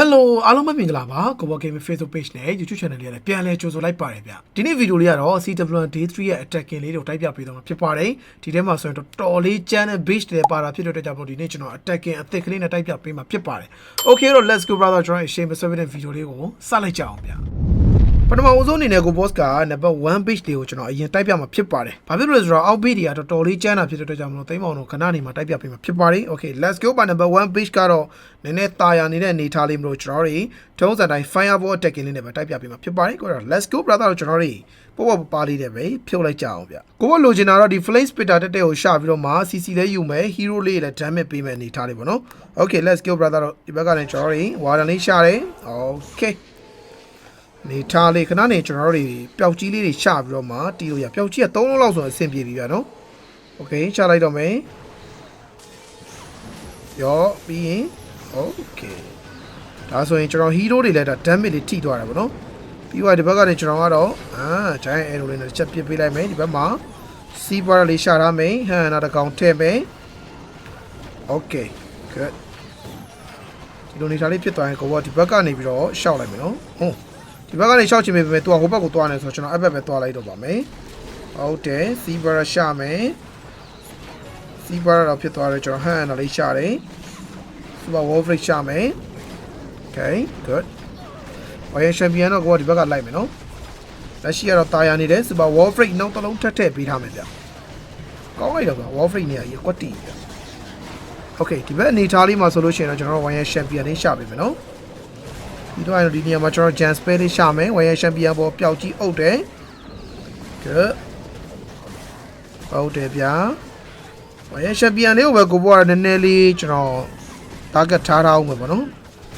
Hello အားလုံးပဲမင်္ဂလာပါကိုဘော Game Facebook Page နဲ့ YouTube Channel လေးနဲ့ပြန်လည်ကြိုဆိုလိုက်ပါတယ်ဗျဒီနေ့ဗီဒီယိုလေးကတော့ CW Day 3ရဲ့ attacking လေးတွေကိုတိုက်ပြပေးတော့မှာဖြစ်ပါတယ်ဒီထဲမှာဆိုရင်တော့တော်လေးကျန်းတဲ့ base တွေပါတာဖြစ်တဲ့အတွက်ကြောင့်မို့ဒီနေ့ကျွန်တော် attacking အသစ်ကလေးနဲ့တိုက်ပြပေးမှာဖြစ်ပါတယ် Okay တော့ let's go brother ကျွန်တော်အရှိန်မဆွဲတဲ့ဗီဒီယိုလေးကိုစလိုက်ကြအောင်ဗျ ပထမအဆုံးအနေနဲ့ကို boss က number 1 page လေးကိုကျွန်တော်အရင်တိုက်ပြမှာဖြစ်ပါတယ်။ဘာဖြစ်လို့လဲဆိုတော့အောက် page တွေကတော်တော်လေးကျန်းတာဖြစ်တဲ့အတွက်ကြောင့်မလို့သိမ်းမောင်တို့ခဏနေမှာတိုက်ပြပေးမှာဖြစ်ပါတယ်။ Okay let's go ပါ number 1 page ကတော့နည်းနည်းတာယာနေတဲ့အနေထားလေးမလို့ကျွန်တော်တို့ထုံးစံတိုင်း fireball attacking လေးနဲ့ပဲတိုက်ပြပေးမှာဖြစ်ပါတယ်။ကိုတော့ let's go brother တို့ကျွန်တော်တို့ပေါ့ပေါ့ပါလေးတဲ့ပဲဖြုတ်လိုက်ကြအောင်ဗျ။ကိုကလိုချင်တာတော့ဒီ flame spitter တက်တဲ့ကိုရှာပြီးတော့မှ CC လေးယူမယ် hero လေးလည်း damage ပေးမယ်အနေထားလေးပေါ့နော်။ Okay let's go brother တို့ဒီဘက်ကလည်းကျွန်တော်တို့ဝါဒန်လေးရှာတယ်။ Okay နေထားလေးခဏနေကျွန်တော်တို့တွေပျောက်ကြီးလေးတွေချပြီးတော့မှတီးလို့ရပျောက်ကြီးက3လုံးလောက်ဆိုရင်အဆင်ပြေပြီဗျာနော်โอเคချလိုက်တော့မယ်ရောပြီးရင်โอเคဒါဆိုရင်ကျွန်တော်ဟီးရိုးတွေလည်းဒါ damage တွေထိသွားတာပေါ့နော်ပြီးတော့ဒီဘက်ကနေကျွန်တော်ကတော့အာ giant arrow လေးနဲ့တစ်ချက်ပစ်ပေးလိုက်မယ်ဒီဘက်မှာစီးပွားလေးရှာထားမယ်ဟန်နောက်တစ်ကောင်ထည့်မယ်โอเค good ဒီလိုနေထားလေးဖြစ်သွားရင်ကိုကဒီဘက်ကနေပြီးတော့ရှောက်လိုက်မယ်နော်ဟုတ် ဒီဘက်ကနေရှောက်ချင်ပေမဲ့သူကဟိုဘက်ကိုသွားနေဆိုတော့ကျွန်တော်အဘက်ပဲသွားလိုက်တော့ပါမယ်ဟုတ်တယ်စီဘာရရှာမယ်စီဘာရတော့ဖြစ်သွားတယ်ကျွန်တော်ဟန်အန်တော့လေးရှာတယ်စူပါဝေါ်ဖရိတ်ရှာမယ် okay good ဘာရချန်ပီယံတော့ကိုကဒီဘက်ကလိုက်မယ်နော်လက်ရှိကတော့တာယာနေတယ်စူပါဝေါ်ဖရိတ်နောက်တစ်လုံးထပ်ထည့်ပေးထားမယ်ဗျကောင်းလိုက်တော့ဗျဝေါ်ဖရိတ်နေရာကြီးကွက်တီဗျ okay ဒီဘက်အနေထားလေးမှာဆိုလို့ရှိရင်တော့ကျွန်တော်တို့ဝိုင်းရချန်ပီယံလေးရှာပေးမယ်နော် ဒီတော့အဲ့ဒီနေရာမှာကျွန်တော် Jan Spell လေးရှာမယ်ဝိုင်ချန်ပီယံပေါ်ပျောက်ကြီးအုပ်တယ် good ဟုတ်တယ်ဗျာဝိုင်ချန်ပီယံလေးကိုပဲကိုဘောကနည်းနည်းလေးကျွန်တော် target ထားထားအောင်ပဲပေါ့နော်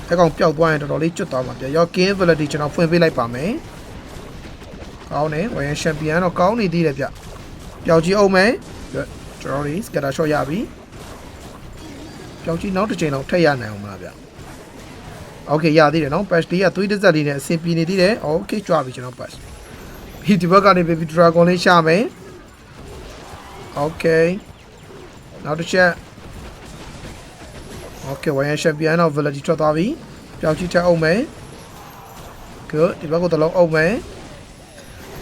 အဲကောင်ပျောက်သွားရင်တော်တော်လေးကျွတ်သွားမှာဗျာရော game ability ကျွန်တော်ဖွင့်ပေးလိုက်ပါမယ်ကောင်းတယ်ဝိုင်ချန်ပီယံတော့ကောင်းနေသေးတယ်ဗျပျောက်ကြီးအုပ်မယ် good ကျွန်တော်တို့ scatter shot ရပြီပျောက်ကြီးနောက်တစ်ချိန်တော့ထည့်ရနိုင်အောင်မလားဗျ โอเคရသေးတယ်နော် patch လေးကသွေးတစ်စက်လေးနဲ့အဆင်ပြေနေသေးတယ်โอเคကြွားပြီကျွန်တော် patch ဒီဒီဘက်ကနေ baby dragon လေးရှာမယ်โอเคနောက်တစ်ချက်โอเคဝိုင်ချန်ပီယံတော့ village ထွက်သွားပြီပျောက်ကြီးထက်အောင်မယ် good ဒီဘက်ကိုတစ်လုံးအောင်မယ်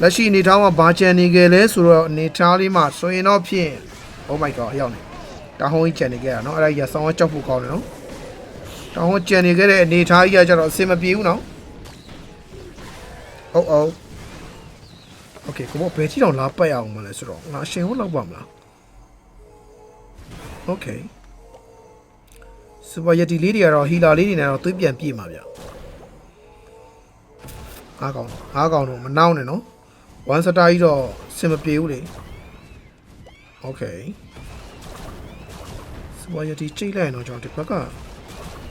လက်ရှိအနေထားမှာဘာချန်နေကြလဲဆိုတော့အနေထားလေးမှာဆိုရင်တော့ဖြင့် oh my god ရောက်နေတာဟုံးကြီးချန်နေကြတာเนาะအဲ့ဒါကြီးဆောင်းဝကြောက်ဖို့ကောင်းတယ်เนาะ တောင်းကြံနေခဲ့တဲ့အနေထားကြီးကကျတော့အဆင်မပြေဘူးနော်။ဟုတ်ဟုတ်။ Okay ကိုမဘယ်ကြည့်တော့လာပတ်ရအောင်မလဲဆိုတော့ငါအရှင်ဟုတ်လောက်ပါမလား။ Okay ။စူပါယတီလေးတွေကတော့ဟီလာလေးတွေနဲ့တော့သွေးပြန်ပြေးမှာဗျ။အားကောင်းအားကောင်းတော့မနှောင်းနဲ့နော်။ one star ကြီးတော့အဆင်မပြေဘူးလေ။ Okay ။စူပါယတီချိတ်လိုက်ရင်တော့ကျွန်တော်ဒီဘက်က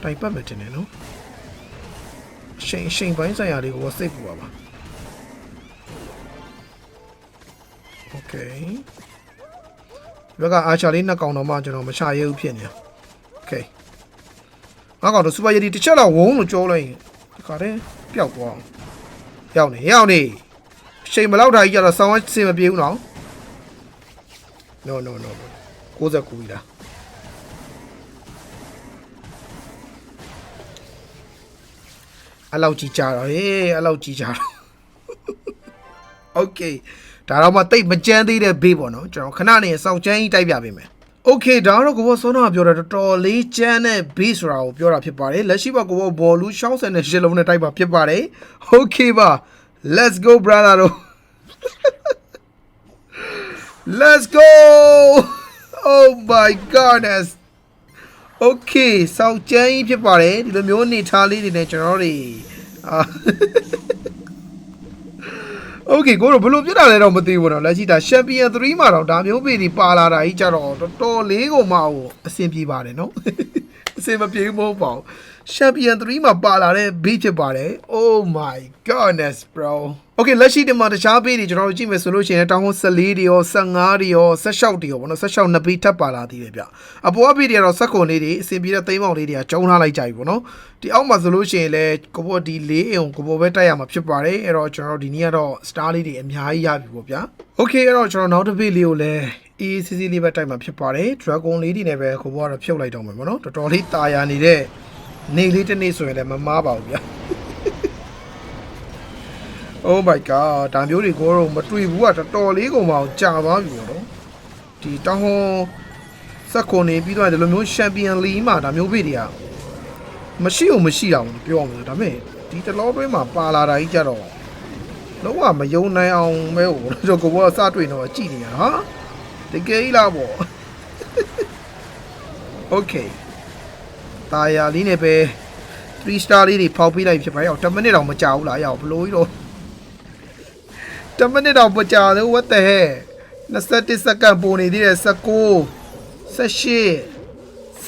တိုင်ပတ်မယ်တင်တယ်နော်အရှိန်အရှိန်ပိုင်းဆိုင်ရာတွေကိုစိတ်ပူပါပါ Okay ဘက်ကအာချာလေးနှစ်ကောင်တော့မှကျွန်တော်မချရဲဘူးဖြစ်နေ။ Okay ငါကောင်တော့စူပါယတီတစ်ချက်တော့ဝုန်းလို့ကြောလိုက်ရင်ဒီခါတည်းပျောက်သွားအောင်။ရောက်နေရောက်နေအချိန်ဘလောက်တာကြီးကြတော့ဆောင်းဆင်မပြေဘူးနော်။ No no no 69ပြီလား။ အဲ့လောက်ကြီးကြတော့ဟေးအဲ့လောက်ကြီးကြတော့ Okay ဒါတော့မှတိတ်မကြမ်းသေးတဲ့ဘေးပေါ့နော်ကျွန်တော်ခဏနေစောင့်ချမ်းကြီးတိုက်ပြပေးမယ် Okay ဒါတော့ကိုဘောစောနာပြောတာတော်တော်လေးကြမ်းတဲ့ဘေးဆိုတာကိုပြောတာဖြစ်ပါတယ်လက်ရှိမှာကိုဘောဘောလူရှောင်းဆန်တဲ့ရှစ်လုံးနဲ့တိုက်ပါဖြစ်ပါတယ် Okay ပါ Let's go brother တို့ Let's go Oh my goodness Okay စောက်ကျန်းကြီးဖြစ်ပါတယ်ဒီလိုမျိုးအနေထားလေးတွေနဲ့ကျွန်တော်တို့တွေအာ Okay ကိုတော့ဘယ်လိုပြတာလဲတော့မသိဘူးတော့လက်ရှိဒါ Champion 3မှာတော့ဒါမျိုးပေဒီပါလာတာကြီးကြတော့တော်တော်လေးကိုမှဟိုအဆင်ပြေပါတယ်နော်အဆင်မပြေဘူးမဟုတ်ပါဘူး Champion 3မှာပါလာတဲ့ beat ဖြစ်ပါတယ် Oh my goodness bro Okay လက်ရှိတင်မှာတခြား beat တွေကျွန်တော်တို့ကြည့်မယ်ဆိုလို့ရှိရင်တောင်း14တွေရော15တွေရော16တွေရောဘောနော်16နှစ် beat ထပ်ပါလာသေးတယ်ဗျအပေါ်က beat တွေကတော့စက်ခွန်လေးတွေအဆင်ပြေတဲ့သိမ်းပေါင်လေးတွေကကျုံထားလိုက်ကြပြီပေါ့နော်ဒီအောက်မှာဆိုလို့ရှိရင်လည်းကိုဘောဒီ၄အုံကိုဘောပဲတိုက်ရမှာဖြစ်ပါတယ်အဲ့တော့ကျွန်တော်တို့ဒီနေ့ကတော့ star လေးတွေအများကြီးရပြီပေါ့ဗျာ Okay အဲ့တော့ကျွန်တော်နောက်တစ် beat လေးကိုလည်း EACC လေးပဲတိုက်မှာဖြစ်ပါတယ် Dragon လေးတွေနဲ့ပဲကိုဘောကတော့ဖြုတ်လိုက်တော့မယ်ပေါ့နော်တော်တော်လေးတာယာနေတဲ့နေလေးတစ်နေ့ဆိုရင်လည်းမမားပါဘူးဗျာ Oh my god ဒါမျိုးတွေကိုတော့မတွေ့ဘူးကတော်တော်လေးကုန်ပါအောင်ကြာသွားပြီပေါ့နော်ဒီတောင်းဟွန်စက်ခွန်နေပြီးတော့ဒီလိုမျိုးချန်ပီယံလီမှာဒါမျိုးဘေးတွေကမရှိအောင်မရှိအောင်ပြောအောင်ဒါပေမဲ့ဒီတလောတွင်းမှာပါလာတာကြီးကြတော့လုံးဝမယုံနိုင်အောင်ပဲဟိုတော့ကိုဘောကစတွေ့တော့ကြည်နေရဟာတကယ်ကြီးလားပေါ့ Okay ตาယာလေးနဲ့ပဲ3 star လေးတွေဖောက်ပေးလိုက်ဖြစ်ပါရော10မိနစ်တောင်မကြာဘူးလားရောက်ဘလို့ကြီးတော့ 10မိနစ်တောင်မကြာသေးဘူး what the heck 21စက္ကန့်ပိုနေသေးတယ်19 18 16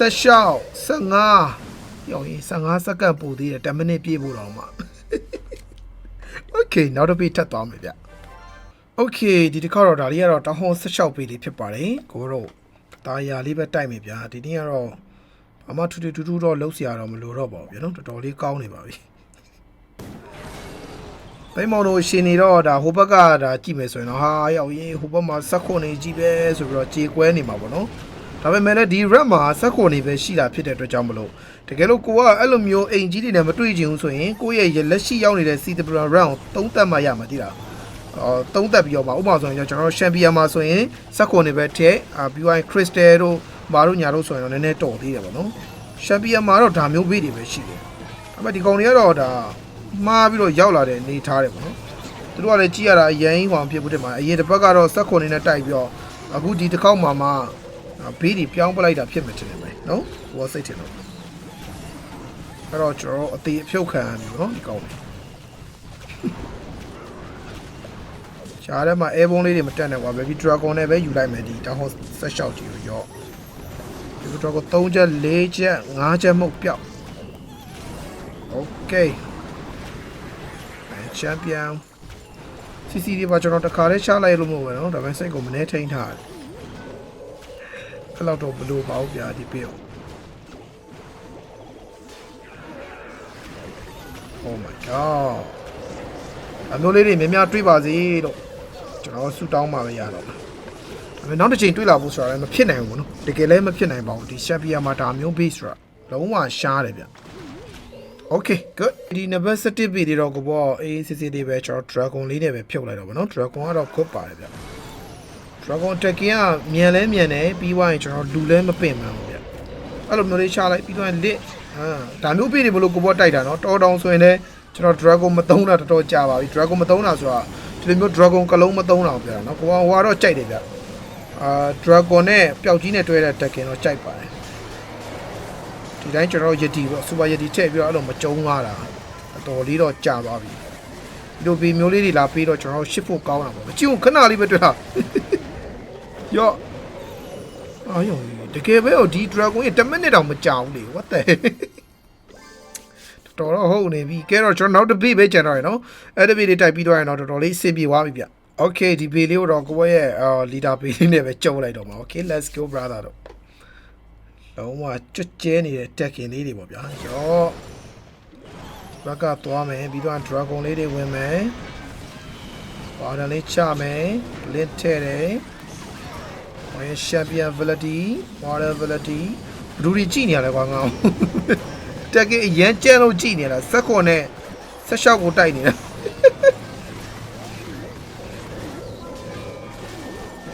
15ရောက်ရင်15စက္ကန့်ပိုသေးတယ်10မိနစ်ပြည့်ဖို့တော့မှ Okay နောက်တစ်ပေးထပ်သွားမယ်ဗျ Okay ဒီတစ်ခါတော့ဒါလေးကတော့တောင်းဟော16ပေးလေးဖြစ်ပါတယ်ကိုတော့တာယာလေးပဲတိုက်မယ်ဗျာဒီနေ့ကတော့အမထူထူထူထူတော့လှုပ်เสียရတော့မလို့တော့ပါဘူးဗျာနော်တော်တော်လေးကောင်းနေပါပြီ ပိမောင်တို့ရှင်နေတော့ဒါဟိုဘက်ကဒါကြည့်မယ်ဆိုရင်တော့ဟာရောက်ရေးဟိုဘက်မှာစက်ခွန်နေကြည့်ပဲဆိုပြီးတော့ကြေကွဲနေမှာပေါ့နော်ဒါပေမဲ့လည်းဒီ red မှာစက်ခွန်နေပဲရှိတာဖြစ်တဲ့အတွက်ကြောင့်မလို့တကယ်လို့ကိုကအဲ့လိုမျိုးအိမ်ကြီးတွေနဲ့မတွေ့ချင်ဘူးဆိုရင်ကိုယ့်ရဲ့လက်ရှိရောက်နေတဲ့ C W round သုံးသက်မှရမှာတိလားအော်သုံးသက်ပြီးတော့ပါဥပမာဆိုရင်ကျွန်တော်တို့ချန်ပီယံမှာဆိုရင်စက်ခွန်တွေပဲထည့်အာပြီးရင်ခရစ်စတယ်တို့မာတို့ညာတို့ဆိုရင်တော့နည်းနည်းတော်သေးတယ်ပေါ့နော်ချန်ပီယံမှာတော့ဒါမျိုးဘေးတွေပဲရှိတယ်ဒါပေမဲ့ဒီကောင်တွေကတော့ဒါ မှားပြီးတော့ရောက်လာတဲ့အနေထားတယ်ပေါ့နော်သူတို့ကလည်းကြည့်ရတာအရင်ဟောင်ဖြစ်ဖို့တည်းမှာအရင်တစ်ပတ်ကတော့စက်ခွန်တွေနဲ့တိုက်ပြီးတော့အခုဒီတစ်ခေါက်မှာမှဘေးတွေပြောင်းပလိုက်တာဖြစ်မှတင်တယ်ပဲနော်ဘောစိတ်တယ်လို့အဲ့တော့ကျွန်တော်တို့အသေးအဖြုတ်ခံရပြီပေါ့နော်ဒီကောင်တွေရှားထဲမှာအဲဘုံလေးတွေမတက်နဲ့ကွာ baby dragon နဲ့ပဲယူလိုက်မယ်ဒီတောင်းဟောဆက်လျှောက်ကြည့်လို့ရော့ baby dragon 3ချက်4ချက်5ချက်မှုတ်ပြောက် okay ချန်ပီယံ CC ဒီပါကျွန်တော်တခါလေးရှားလိုက်လို့မဟုတ်ဘူးနော်ဒါပေမဲ့စိတ်ကိုမနှဲထိန်ထားတယ်အဲ့လောက်တော့ဘလို့ပါဘူးဗျာဒီပြေအောင် Oh my god အမျိုးလေးတွေများများတွေးပါစေလို့ကျွန်တော်ဆူတောင်းမှာပဲရတော့မယ်ဒါပေမဲ့နောက်တစ်ချိန်တွေးလာဖို့ဆိုတာလည်းမဖြစ်နိုင်ဘူးနော်တကယ်လည်းမဖြစ်နိုင်ပါဘူးဒီချန်ပီယံမှာဒါမျိုး base ဆိုတာလုံးဝရှားတယ်ဗျ Okay good ဒီနံပါတ်7ပေတွေတော့ကိုပေါ့အေးစစ်စစ်လေးပဲကျွန်တော် dragon လေးနဲ့ပဲဖြုတ်လိုက်တော့ဗောနော် dragon ကတော့ good ပါတယ်ဗျ dragon attacking ကမြန်လဲမြန်တယ်ပြီးသွားရင်ကျွန်တော်လူလဲမပင်မှန်းဘူးဗျအဲ့လိုမျိုးလေးရှားလိုက်ပြီးသွားရင် lit ဟာဒါမျိုးပေတွေဘလို့ကိုပေါ့တိုက်တာနော်တော်တောင်ဆိုရင်လည်းကျွန်တော် dragon မသုံးတာတော်တော်ကြာပါပြီ dragon မသုံးတာဆိုတာဒီလိုမျိုး dragon ကလုံးမသုံးတာကိုပြောတာနော်ကိုကဟိုကတော့ကြိုက်တယ်ဗျအာ dragon နဲ့ပျောက်ကြီးနဲ့တွဲတဲ့ attacking တော့ကြိုက်ပါတယ် ဒီတိုင်းကျွန်တော်ယတီပေါ့ super ယတီထည့်ပြီးတော့အဲ့လိုမကြုံသွားတာတော်တော်လေးတော့ကြာသွားပြီဒီလိုပေမျိုးလေးတွေလာပြီးတော့ကျွန်တော်ရှစ်ဖို့ကောင်းတာပေါ့ကြည့်ဦးခဏလေးပဲတွေ့တာရော့အာယောတကယ်ပဲဟိုဒီ dragon ရဲ့10မိနစ်တောင်မကြာဘူးလေ what the တော်တော့ဟုတ်နေပြီကဲတော့ကျွန်တော်နောက်တစ်ဘေးပဲကျန်တော့ရနော်အဲ့ဒီဘေးလေးတိုက်ပြီးတော့ရတော့တော်တော်လေးအဆင်ပြေသွားပြီဗျ Okay ဒီဘေးလေးကိုတော့ကိုဘရဲ့အာလီဒါဘေးလေးနဲ့ပဲကျုံလိုက်တော့မှာ Okay let's go brother တော့ လုံးဝကြွကျဲနေတဲ့ tacking လေးတွေပေါ့ဗျာရော့ဘက်ကသွားမယ်ပြီးတော့ dragon လေးတွေဝင်မယ်ဘာဒန်လေးချမယ်လစ်ထဲတယ်။ဘာရဲ့ champion ability, water ability ဘလူတွေကြည့်နေရလဲကွာငါ့။တက်ကအရန်ကြမ်းလို့ကြည့်နေရတာစက်ခွန်နဲ့ဆက်လျှောက်ကိုတိုက်နေတာ။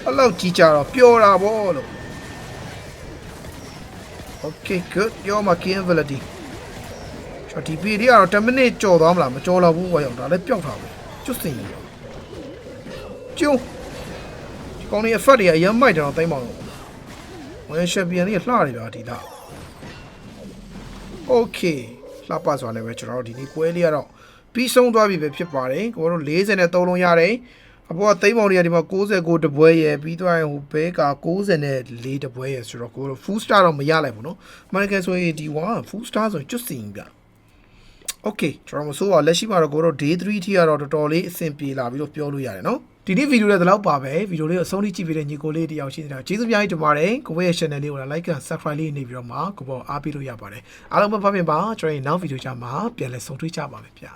အဲ့လောက်ကြီးကြတော့ပျော်တာဗောလို့ Okay good ရောမှာ key invalidity ကျွန်တော်ဒီ PD ကတော့10မိနစ်ကြော်သွားမလားမကြော်တော့ဘူးကွာရောက်ဒါလည်းပျောက်တာပဲကျွတ်စင်ကြီးကျုံဒီကောင်းလေး effect တွေကအရင်မိုက်တယ်တော့သိမ်းပါတော့ဝင်ရှက်ပြန်လေးလှနေပါဒီလား Okay လှပစွာလည်းပဲကျွန်တော်တို့ဒီနေ့ပွဲလေးကတော့ပြီးဆုံးသွားပြီပဲဖြစ်ပါတယ်ကိုတို့43လုံးရတယ် အပေါ်ကသိမ်းပေါင်တွေကဒီမှာ69တပွဲရယ်ပြီးသွားရင်ဟိုဘဲက94တပွဲရယ်ဆိုတော့ကိုတို့ full star တော့မရလိုက်ဘူးเนาะအမေရိကန်ဆိုရင်ဒီ1 full star ဆိုရင်ကျွတ်စီပြโอเคကျွန်တော်မဆိုးပါလက်ရှိမှာတော့ကိုတို့ day 3ထိကတော့တော်တော်လေးအဆင်ပြေလာပြီလို့ပြောလို့ရတယ်เนาะဒီနေ့ဗီဒီယိုလေးတော့ပါပဲဗီဒီယိုလေးကိုအဆုံးထိကြည့်ပြီးတဲ့ညီကိုလေးတယောက်ရှိနေတာကျေးဇူးများကြီးတင်ပါတယ်ကိုဘရဲ့ channel လေးကိုလည်း like and subscribe လေးနေပြီးတော့မှကိုဘောအားပေးလို့ရပါတယ်အားလုံးပဲဖတ်ပြင်ပါကျွန်တော်ရဲ့နောက်ဗီဒီယိုကြမှာပြန်လည်ဆုံတွေ့ကြပါမယ်ဗျာ